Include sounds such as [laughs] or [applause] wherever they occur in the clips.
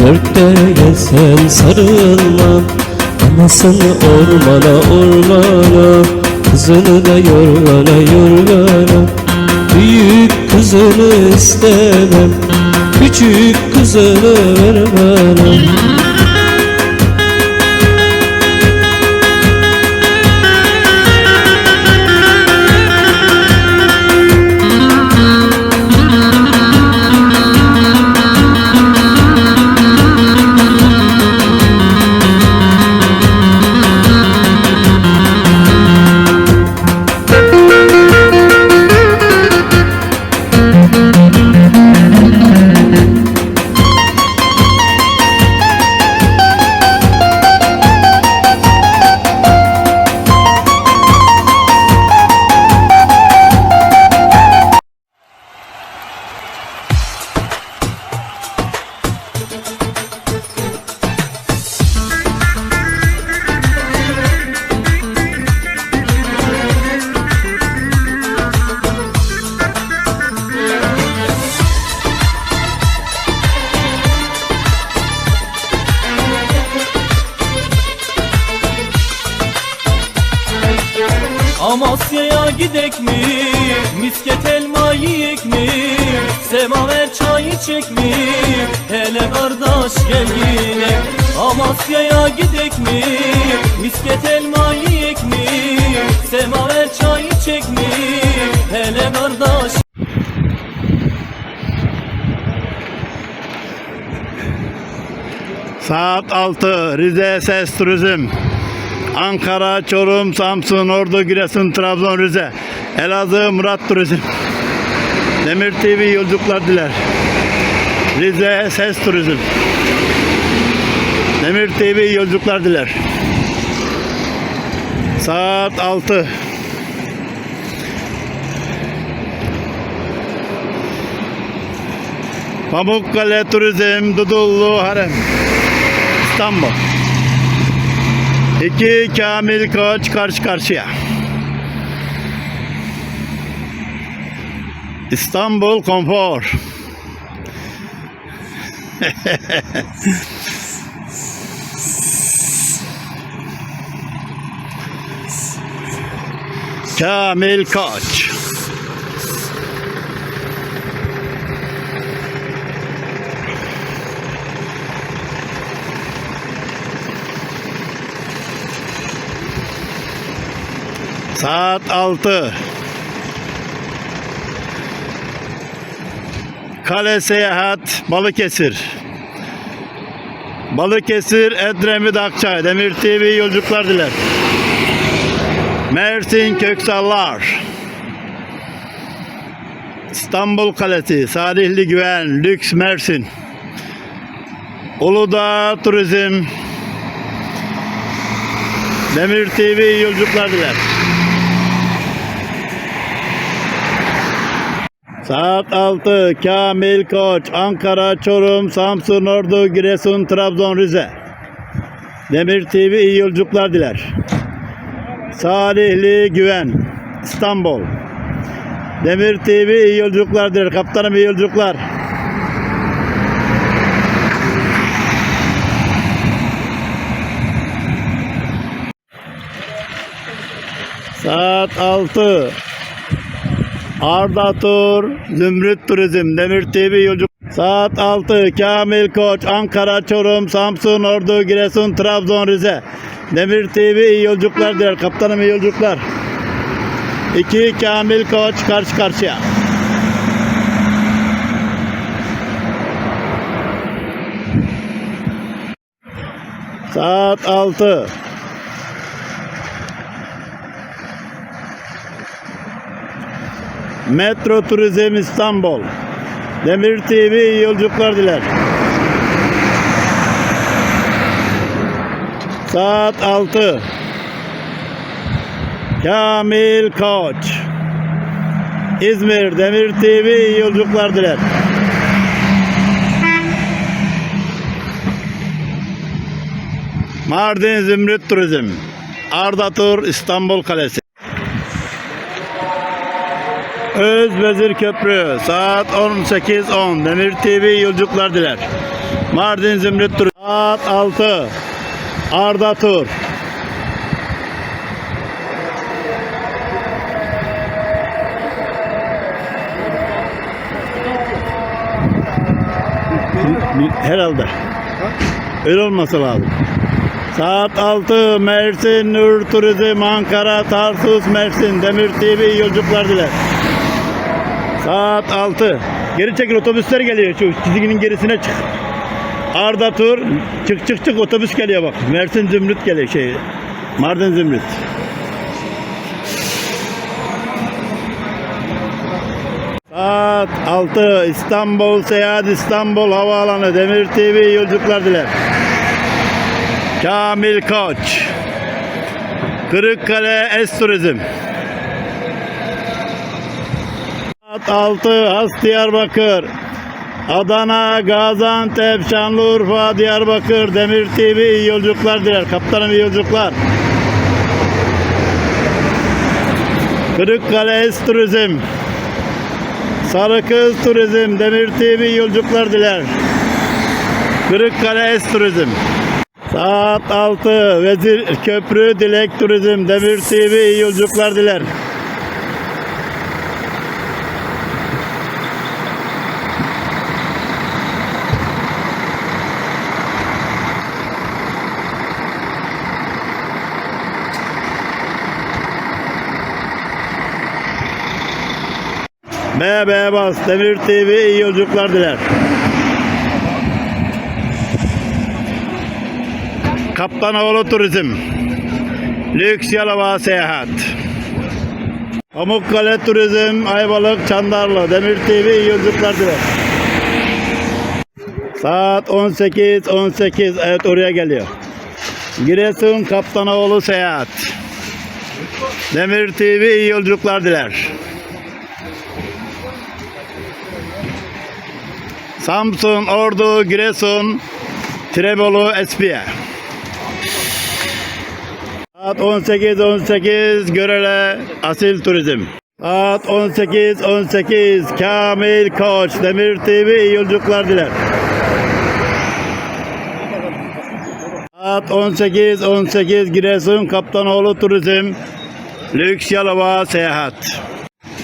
Dörtte gelsen sarılmam Anasını ormana ormana Kızını da yorgana yorgana. Büyük kızını istemem Küçük kızını ver bana İçek mi? Hele kardeş gel yine Amasya'ya gidek mi? Misket elma yiyek mi? Semaver çay içek mi? Hele kardeş Saat 6 Rize Ses Turizm Ankara, Çorum, Samsun, Ordu, Giresun, Trabzon, Rize Elazığ, Murat Turizm Demir TV yolculuklar diler Rize Ses Turizm Demir TV yolculuklar diler Saat 6 Pamukkale Turizm Dudullu Harem İstanbul. İki Kamil Koç karşı karşıya. İstanbul Konfor. [laughs] Kamil Koç. Saat 6. Kale Seyahat Balıkesir. Balıkesir Edremit Akçay Demir TV yolculuklar diler. Mersin Köksallar. İstanbul Kalesi Salihli Güven Lüks Mersin. Uludağ Turizm Demir TV yolculuklar diler. Saat 6 Kamil Koç Ankara, Çorum, Samsun, Ordu, Giresun, Trabzon, Rize. Demir TV iyi yolculuklar diler. Salihli Güven İstanbul. Demir TV iyi yolculuklar diler. Kaptanım iyi yolculuklar. Saat 6 Arda Tur, Zümrüt Turizm, Demir TV yolcu. Saat 6, Kamil Koç, Ankara, Çorum, Samsun, Ordu, Giresun, Trabzon, Rize. Demir TV iyi yolculuklar diler. Kaptanım iyi yolculuklar. 2, Kamil Koç karşı karşıya. Saat 6. Metro Turizm İstanbul. Demir TV iyi yolculuklar diler. Saat 6. Kamil Koç. İzmir Demir TV iyi yolculuklar diler. Mardin Zümrüt Turizm. Arda Tur İstanbul Kalesi. Özvezir Köprü saat 18.10 Demir TV yolculuklar diler. Mardin Zümrüt Tur saat 6 Arda Tur. Herhalde. Öyle olması lazım. Saat 6 Mersin Nur Turizm Ankara Tarsus Mersin Demir TV yolculuklar diler. Saat 6. Geri çekil otobüsler geliyor şu çizginin gerisine çık. Arda Tur çık çık çık otobüs geliyor bak. Mersin Zümrüt geliyor şey. Mardin Zümrüt. Saat 6 İstanbul Seyahat İstanbul Havaalanı Demir TV yolculuklar diler. Kamil Koç Kırıkkale Es Turizm Saat 6 Has Diyarbakır Adana, Gaziantep, Şanlıurfa, Diyarbakır, Demir TV iyi yolculuklar diler. Kaptanım iyi yolculuklar. Kırıkkale Es Turizm Sarıkız Turizm, Demir TV iyi yolculuklar diler. Kırıkkale Es Turizm Saat 6 Vezir Köprü Dilek Turizm Demir TV iyi yolculuklar diler. BB Bas Demir TV iyi yolculuklar diler. Kaptanoğlu Turizm Lüks Yalova Seyahat Pamukkale Turizm Ayvalık Çandarlı Demir TV iyi yolculuklar diler. Saat 18 18 evet oraya geliyor. Giresun Kaptanoğlu Seyahat Demir TV iyi yolculuklar diler. Samsun, Ordu, Giresun, Trebolu, Espiye. Saat 18 18 Görele Asil Turizm. Saat 18 18 Kamil Koç Demir TV iyi yolculuklar diler. Saat 18 18 Giresun Kaptanoğlu Turizm Lüks Yalova Seyahat.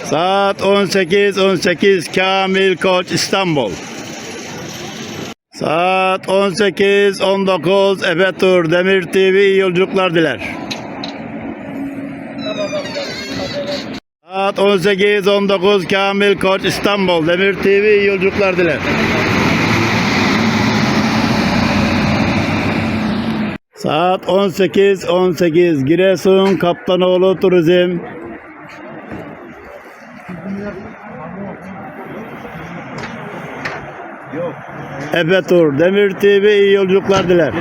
Saat 18 18 Kamil Koç İstanbul. Saat 18 19 Efe Tur Demir TV iyi yolculuklar diler. Saat 18 19 Kamil Koç İstanbul Demir TV iyi yolculuklar diler. Saat 18 18 Giresun Kaptanoğlu Turizm Efe Tur Demir TV iyi yolculuklar diler.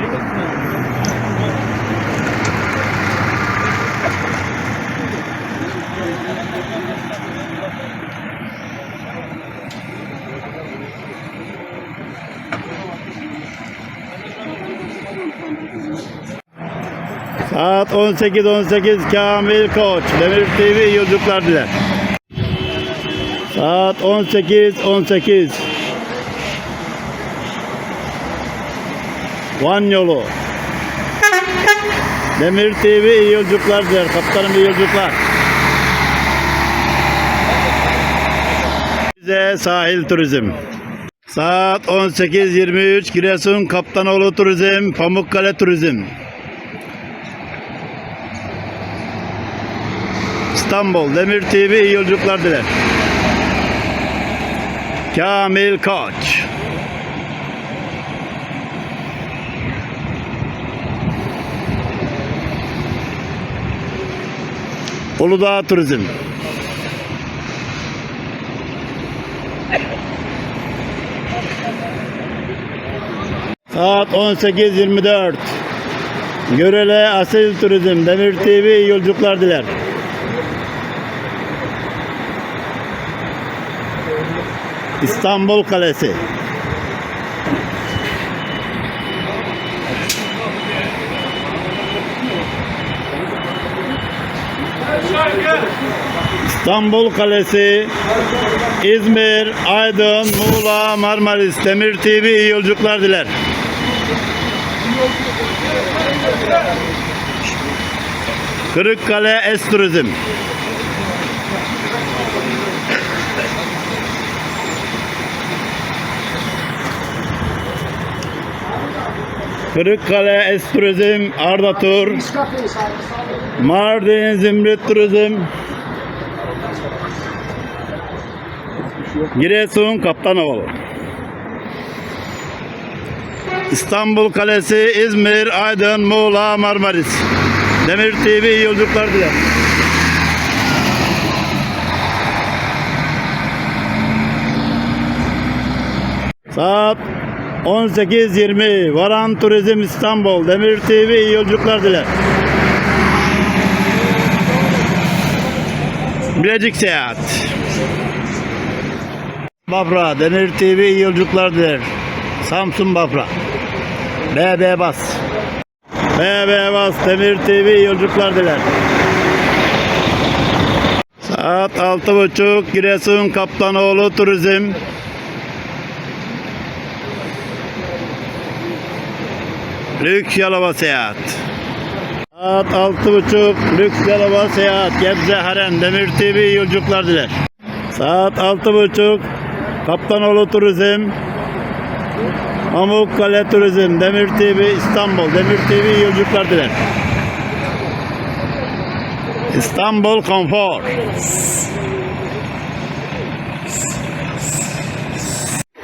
Saat 18 18 Kamil Koç Demir TV yolculuklar diler. Saat 18 18 Van yolu. Demir TV iyi yolculuklar diler. Kaptanım iyi yolculuklar. Bize sahil turizm. Saat 18.23 Giresun Kaptanoğlu Turizm, Pamukkale Turizm. İstanbul Demir TV iyi yolculuklar diler. Kamil Koç. Uludağ Turizm. Saat 18.24. Görele Asil Turizm Demir TV yolculuklar diler. İstanbul Kalesi. İstanbul Kalesi, İzmir, Aydın, Muğla, Marmaris, Demir TV iyi yolculuklar diler. Kırıkkale Es Turizm. Kırıkkale Es Turizm, Arda Tur, Mardin Zümrüt Turizm, Giresun Kaptanoğlu. İstanbul Kalesi, İzmir, Aydın, Muğla, Marmaris. Demir TV iyi yolculuklar diler. Saat 18.20 Varan Turizm İstanbul Demir TV iyi yolculuklar diler. Bilecik Seyahat. Bafra Demir TV iyi yolculuklar diler. Samsun Bafra. BB Bas. BB Bas Demir TV iyi yolculuklar diler. Saat altı buçuk Giresun Kaptanoğlu Turizm. Lüks Yalova Seyahat Saat altı buçuk Lüks Yalova Seyahat Gebze Haren Demir TV yolculuklar diler. Saat altı buçuk Kaptanoğlu Turizm Pamukkale Turizm Demir TV İstanbul Demir TV yolculuklar diler. İstanbul Konfor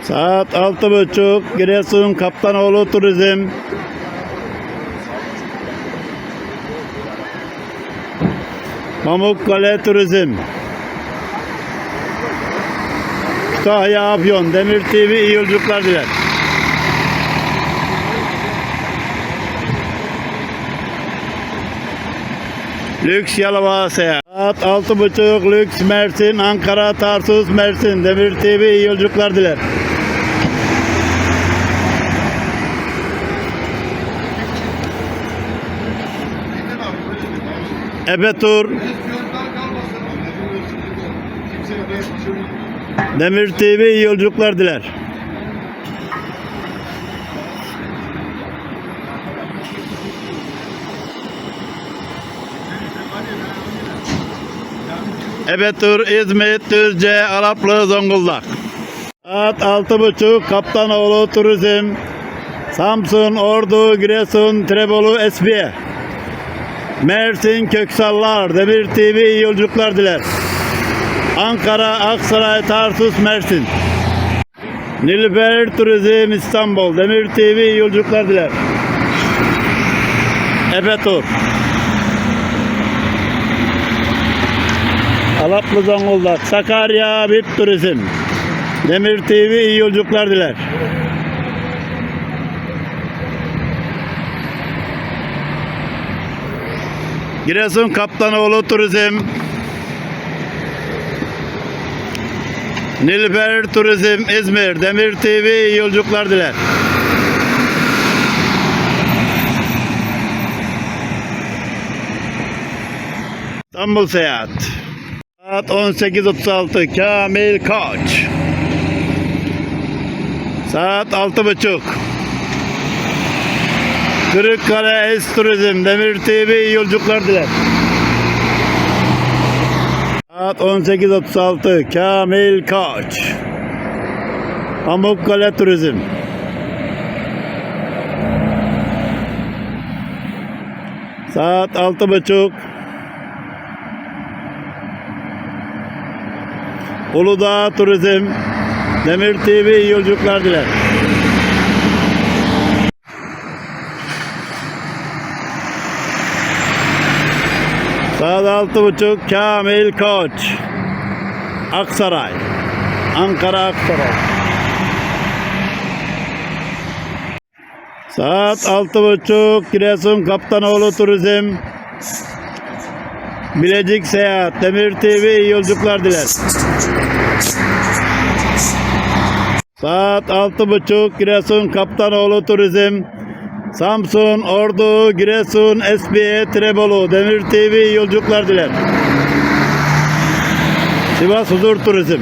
Saat altı buçuk Giresun Kaptanoğlu Turizm Pamukkale Turizm Kütahya Afyon Demir TV iyi yolculuklar diler. Lüks Yalova Seyahat. Saat altı buçuk Lüks Mersin Ankara Tarsus Mersin Demir TV iyi yolculuklar diler. Ebe Tur Demir TV iyi yolculuklar diler. Ebetur, İzmit, Düzce, Araplı, Zonguldak. Saat altı buçuk Kaptanoğlu Turizm, Samsun, Ordu, Giresun, Trebolu, Esbiye. Mersin, Köksallar, Demir TV iyi yolculuklar diler. Ankara, Aksaray, Tarsus, Mersin. Nilüfer Turizm İstanbul, Demir TV iyi yolculuklar diler. Ebetur. Alaplı Zonguldak, Sakarya, VIP Turizm. Demir TV iyi yolculuklar diler. Giresun Kaptanoğlu Turizm. Nilüfer Turizm İzmir, Demir TV iyi yolculuklar diler. İstanbul Seyahat. Saat 18.36 Kamil Koç. Saat 6.30 Kırıkkale Es Turizm Demir TV iyi diler. Saat 18.36 Kamil Koç. Pamukkale Turizm. Saat 6.30 Uludağ Turizm Demir TV iyi diler. Saat altı buçuk Kamil Koç. Aksaray. Ankara Aksaray. Saat altı buçuk Giresun Kaptanoğlu Turizm. Bilecik Seyahat Demir TV iyi yolculuklar diler. Saat altı buçuk Giresun Kaptanoğlu Turizm Samsun, Ordu, Giresun, Esbiye, Trebolu Demir TV yolculuklar diler. Sivas Huzur Turizm.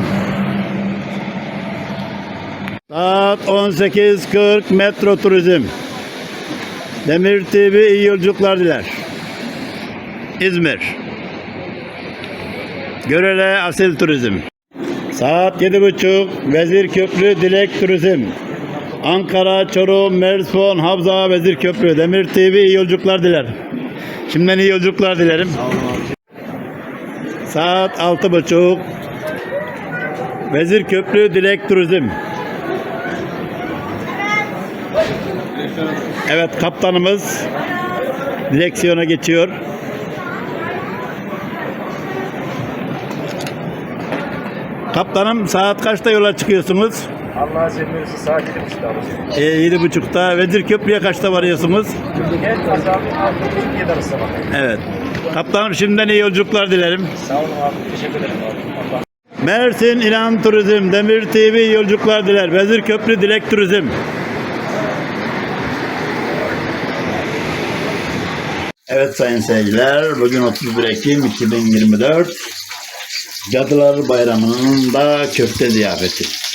Saat 18.40 Metro Turizm. Demir TV iyi yolculuklar diler. İzmir. Görele Asil Turizm. Saat 7.30 Vezir Köprü Dilek Turizm Ankara, Çorum, Mersin, Havza, Vezir Köprü Demir TV iyi yolculuklar diler. Şimdiden iyi yolculuklar dilerim. Saat 6.30 Vezir Köprü Dilek Turizm Evet kaptanımız direksiyona geçiyor. Kaptanım saat kaçta yola çıkıyorsunuz? Allah'a izin verirse saat 7.30'da alacağım. Ee, yedi buçukta. Vezir Köprü'ye kaçta varıyorsunuz? En az abi 6.30-7 arası var. Evet. Kaptanım şimdiden iyi yolculuklar dilerim. Sağ olun abi. Teşekkür ederim abi. Allah Mersin İlan Turizm, Demir TV iyi yolculuklar diler. Vezir Köprü Dilek Turizm. Evet sayın seyirciler, bugün 31 Ekim 2024. Cadılar Bayramı'nın da köfte ziyafeti.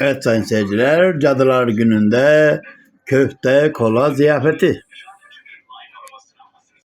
Evet sayın seyirciler, Cadılar Günü'nde köfte kola ziyafeti.